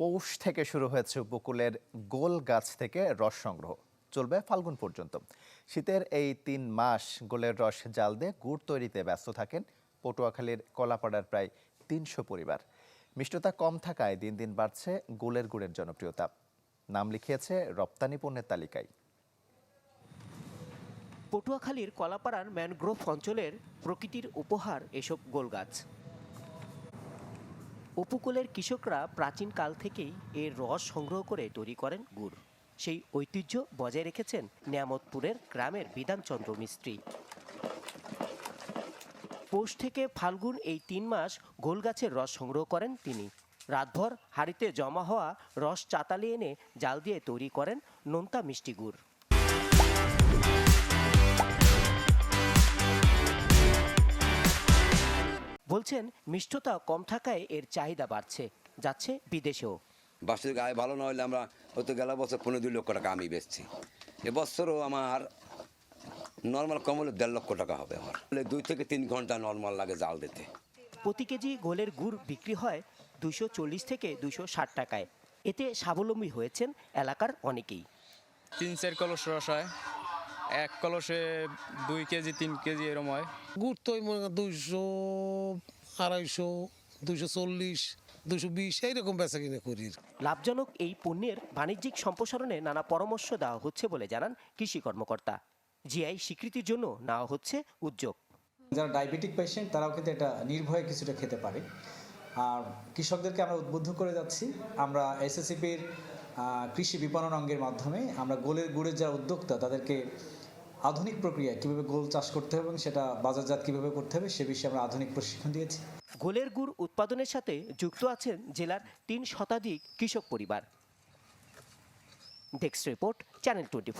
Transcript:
পৌষ থেকে শুরু হয়েছে উপকূলের গোল গাছ থেকে রস সংগ্রহ। চলবে ফাল্গুন পর্যন্ত। শীতের এই তিন মাস গোলের রস জাল দিয়ে গুড় তৈরিতে ব্যস্ত থাকেন পটুয়াখালীর কলাপাড়ার প্রায় তিনশো পরিবার। মিষ্টতা কম থাকায় দিন দিন বাড়ছে গোলের গুড়ের জনপ্রিয়তা। নাম লিখিয়েছে রপ্তানি পণ্যের তালিকায়। পটুয়াখালীর কলাপাড়ার ম্যানগ্রোভ অঞ্চলের প্রকৃতির উপহার এসব গোল গাছ। উপকূলের কৃষকরা প্রাচীনকাল থেকেই এর রস সংগ্রহ করে তৈরি করেন গুড়। সেই ঐতিহ্য বজায় রেখেছেন নিয়ামতপুরের গ্রামের বিধানচন্দ্র মিস্ত্রি। পৌষ থেকে ফাল্গুন এই তিন মাস গোল গাছের রস সংগ্রহ করেন তিনি। রাতভর হাড়িতে জমা হওয়া রস চাতালি এনে জাল দিয়ে তৈরি করেন নোনতা মিষ্টি গুড়। বলছেন মিষ্টতা কম থাকায় এর চাহিদা বাড়ছে যাচ্ছে বিদেশেও। বাসের গায়ে ভালো না হলে আমরা হয়তো গেল বছর পনেরো দুই লক্ষ টাকা আমি বেচছি। এবছরও আমার নর্মাল কম হলে দেড় লক্ষ টাকা হবে আমার। দুই থেকে তিন ঘণ্টা নর্মাল লাগে জাল দিতে। প্রতি কেজি গোলের গুড় বিক্রি হয় দুশো চল্লিশ থেকে দুশো ষাট টাকায়। এতে স্বাবলম্বী হয়েছেন এলাকার অনেকেই। তিন চার কলস রস হয়। এক কলসে দুই কেজি তিন কেজি এরম হয়। গুড় তো দুইশো আড়াইশো দুশো চল্লিশ দুশো বিশ এইরকম বেচা কিনে করি। লাভজনক এই পণ্যের বাণিজ্যিক সম্প্রসারণে নানা পরামর্শ দেওয়া হচ্ছে বলে জানান কৃষি কর্মকর্তা। জিআই স্বীকৃতির জন্য নেওয়া হচ্ছে উদ্যোগ। যারা ডায়াবেটিক পেশেন্ট তারাও কিন্তু এটা নির্ভয়ে কিছুটা খেতে পারে। আর কৃষকদেরকে আমরা উদ্বুদ্ধ করে যাচ্ছি আমরা এসএসসিপির কৃষি বিপণন অঙ্গের মাধ্যমে আমরা গোলের গুড়ের যারা উদ্যোক্তা তাদেরকে আধুনিক প্রক্রিয়া, কীভাবে গোল চাষ করতে হবে এবং সেটা বাজারজাত কীভাবে করতে হবে, সে বিষয়ে আমরা আধুনিক প্রশিক্ষণ দিয়েছি। গোলের গুড় উৎপাদনের সাথে যুক্ত আছেন জেলার তিন শতাধিক কৃষক পরিবার। Desk report channel twenty